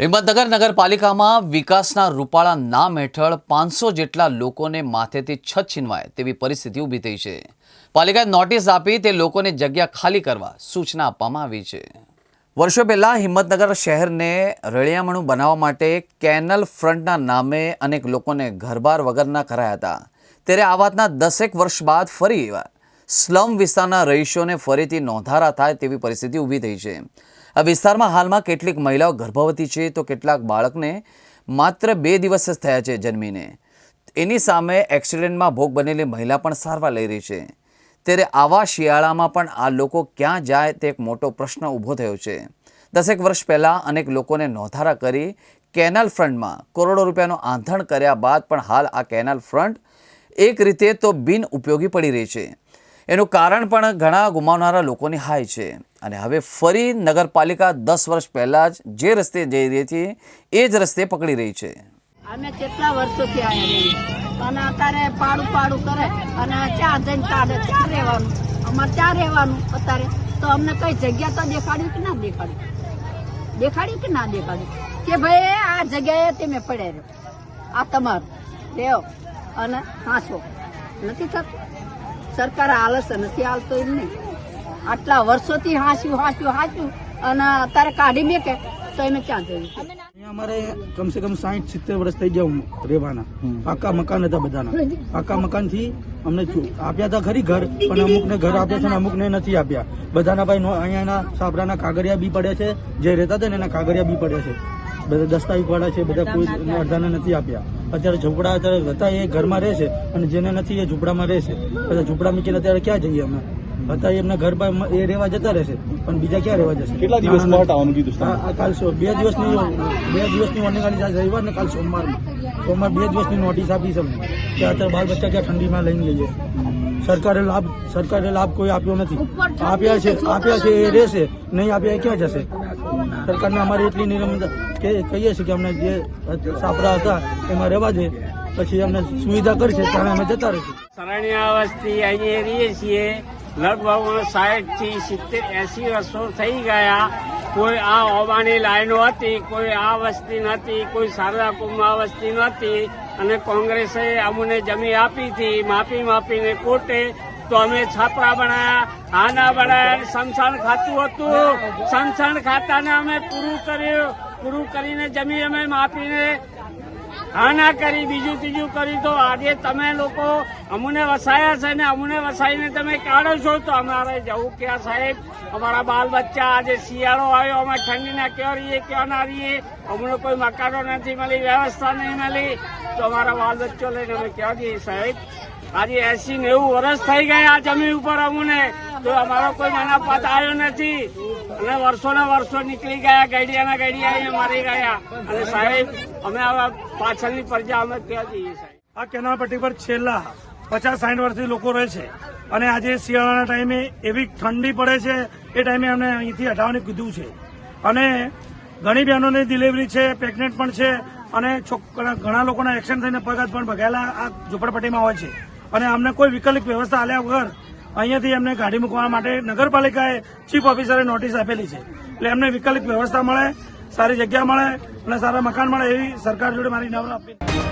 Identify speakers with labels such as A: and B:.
A: હિંમતનગર નગરપાલિકામાં વિકાસના રૂપાળા નામ હેઠળ પાંચસો જેટલા લોકોને માથેથી છત છીનવાય તેવી પરિસ્થિતિ ઊભી થઈ છે. પાલિકાએ નોટિસ આપી તે લોકોને જગ્યા ખાલી કરવા સૂચના આપવામાં આવી છે. વર્ષો પહેલાં હિંમતનગર શહેરને રળિયામણું બનાવવા માટે કેનલ ફ્રન્ટના નામે અનેક લોકોને ઘરબાર વગરના કરાયા હતા. ત્યારે આ વાતના દસેક વર્ષ બાદ ફરી એવા સ્લમ વિસ્તારના રહીશોને ફરીથી નોંધારા થાય તેવી પરિસ્થિતિ ઊભી થઈ છે. આ વિસ્તારમાં હાલમાં કેટલીક મહિલાઓ ગર્ભવતી છે તો કેટલાક બાળકને માત્ર બે દિવસ જ થયા છે જન્મીને. એની સામે એક્સિડન્ટમાં ભોગ બનેલી મહિલા પણ સારવાર લઈ રહી છે. ત્યારે આવા શિયાળામાં પણ આ લોકો ક્યાં જાય તે એક મોટો પ્રશ્ન ઊભો થયો છે. દસેક વર્ષ પહેલાં અનેક લોકોને નોંધારા કરી કેનાલ ફ્રન્ટમાં કરોડો રૂપિયાનું આંધણ કર્યા બાદ પણ હાલ આ કેનાલ ફ્રન્ટ એક રીતે તો બિન ઉપયોગી પડી રહી છે. એનું કારણ પણ ઘણા ગુમાવનારા લોકોની હાય છે. અને હવે ફરી નગરપાલિકા દસ વર્ષ પહેલાં જ જે રસ્તે જઈ રહી હતી, એ જ રસ્તે પકડી રહી છે.
B: અમે કેટલા વર્ષોથી આવ્યા અને અત્યારે પાડું પાડું કરે અને ચાર જઈને કાઢે ચાર રહેવાનું. અમારે ચાર રહેવાનું અત્યારે. તો અમને કઈ જગ્યા તો દેખાડ્યું કે ના દેખાડ્યું? દેખાડ્યું કે ના દેખાડ્યું? કે ભાઈ આ જગ્યાએ તમે પડ્યા રહ્યો. આ તમારું. લેવો અને હાંસો નથી થતું. સરકાર હાલે છે નથી હાલતો એમ નહીં આટલા વર્ષોથી હાંસ્યું હાંસ્યું હાંસ્યું અને અત્યારે કાઢી મેકે તો એને ક્યાં જવું?
C: અહીંયા અમારે કમ સે કમ સાઠ સિત્તેર વર્ષ થઈ ગયા રહેવાના. પાકા મકાન હતા બધાના. પાકા મકાનથી અમને આપ્યા હતા ખરી ઘર પણ અમુકને ઘર આપ્યા છે ને અમુકને નથી આપ્યા. બધાના ભાઈ નો- અહીંયાના સાબરાના કાગરિયા બી પડ્યા છે. જે રહેતા હતા ને એના કાગરિયા બી પડ્યા છે. બધા દસ્તાવેજ પડ્યા છે બધા કોઈ અડધાને નથી આપ્યા. અત્યારે ઝૂંપડા અત્યારે હતા એ ઘરમાં રહે છે અને જેને નથી એ ઝૂંપડામાં રહે છે. બધા ઝૂંપડા મૂકીને અત્યારે ક્યાં જઈએ અમે? હતા એમના ઘર એ રહેવા જતા રહેશે પણ બીજા ક્યાં રહેવા જશે?
D: કેટલા દિવસ માટે આવવાનું કીધું
C: કાલ સો- બે દિવસની બે દિવસની આલી રવિવાર ને કાલ સોમવારમાં સોમવાર બે દિવસની નોટિસ આપી છે અમને કે અત્યારે બાળ બચ્ચા ક્યાં ઠંડીમાં લઈને જઈએ. સરકારે લાભ સરકારે લાભ કોઈ આપ્યો નથી. આપ્યા છે આપ્યા છે એ રહેશે નહીં આપ્યા એ ક્યાં જશે? સરકારને અમારી એટલી નિરમતા કે કહીએ છીએ કે અમને જે સાપરા હતા એમાં રહેવા દે, પછી અમને સુવિધા કરશે ત્યારે અમે જતા રહીશું.
E: શરણ્યા વસ્તી અહીંયા રહીએ છીએ. લગભગ સાઠથી સિત્તેર, એસી વર્ષો થઈ ગયા. કોઈ આ ઓબાની લાઈનો હતી, કોઈ આ વસ્તી નહોતી કોઈ શારદા કુંભમાં વસ્તી નહોતી અને કોંગ્રેસે અમને જમીન આપી હતી માપી માપીને કોર્ટે તો અમે છાપરા બનાયા, આના બનાયા સમસાણ ખાતું હતું. સમસાણ ખાતાને અમે પૂરું કર્યું. પૂરું કરીને જમીન અમે માપીને આના કરી બીજું ત્રીજું કર્યું. તો આજે તમે લોકો અમને વસાયા છે ને અમને વસાઈને તમે કાઢો છો તો અમારે જવું ક્યાં સાહેબ, અમારા બાલ બચ્ચા આજે શિયાળો આવ્યો, અમે ઠંડીના ક્યાં રહીએ, ક્યાં ના રહીએ? અમને કોઈ મકાનો નથી મળી, વ્યવસ્થા નહીં મળી. તો અમારા બાલ બચ્ચો લઈને અમે ક્યાં જઈએ સાહેબ? આજે એસી નેવું વર્ષ થઈ ગયા આ જમીન ઉપર અમને. તો અમારો કોઈ મનાપાત આવ્યો નથી. અને વર્ષોના વર્ષો નીકળી ગયા ગઈડિયાના ગઈડિયા મારી ગયા અને સાહેબ, અમે આવા પાછળની પ્રજા, અમે ત્યાં જઈએ સાહેબ.
F: આ કેનાલ પટ્ટી પર છેલ્લા પચાસ સાઠ વર્ષથી લોકો રહે છે. અને આજે શિયાળાના ટાઈમે એવી ઠંડી પડે છે, એ ટાઈમે અમને અહીંથી હટાવવાની કીધું છે. અને ઘણી બહેનોની ડિલિવરી છે પ્રેગ્નેન્ટ પણ છે, અને ઘણા લોકોના એક્સિડન્ટ થઈને પગત પણ ભગાયેલા આ ઝુંપડપટ્ટીમાં હોય છે. અને અમને કોઈ વિકલ્પ વ્યવસ્થા આલ્યા વગર અહીંયાથી એમને ગાડી મૂકવા માટે નગરપાલિકાએ ચીફ ઓફિસરે નોટિસ આપેલી છે. એટલે એમને વિકલ્પ વ્યવસ્થા મળે, સારી જગ્યા મળે અને સારા મકાન મળે એવી સરકાર જોડે મારી નમ્ર અપીલ.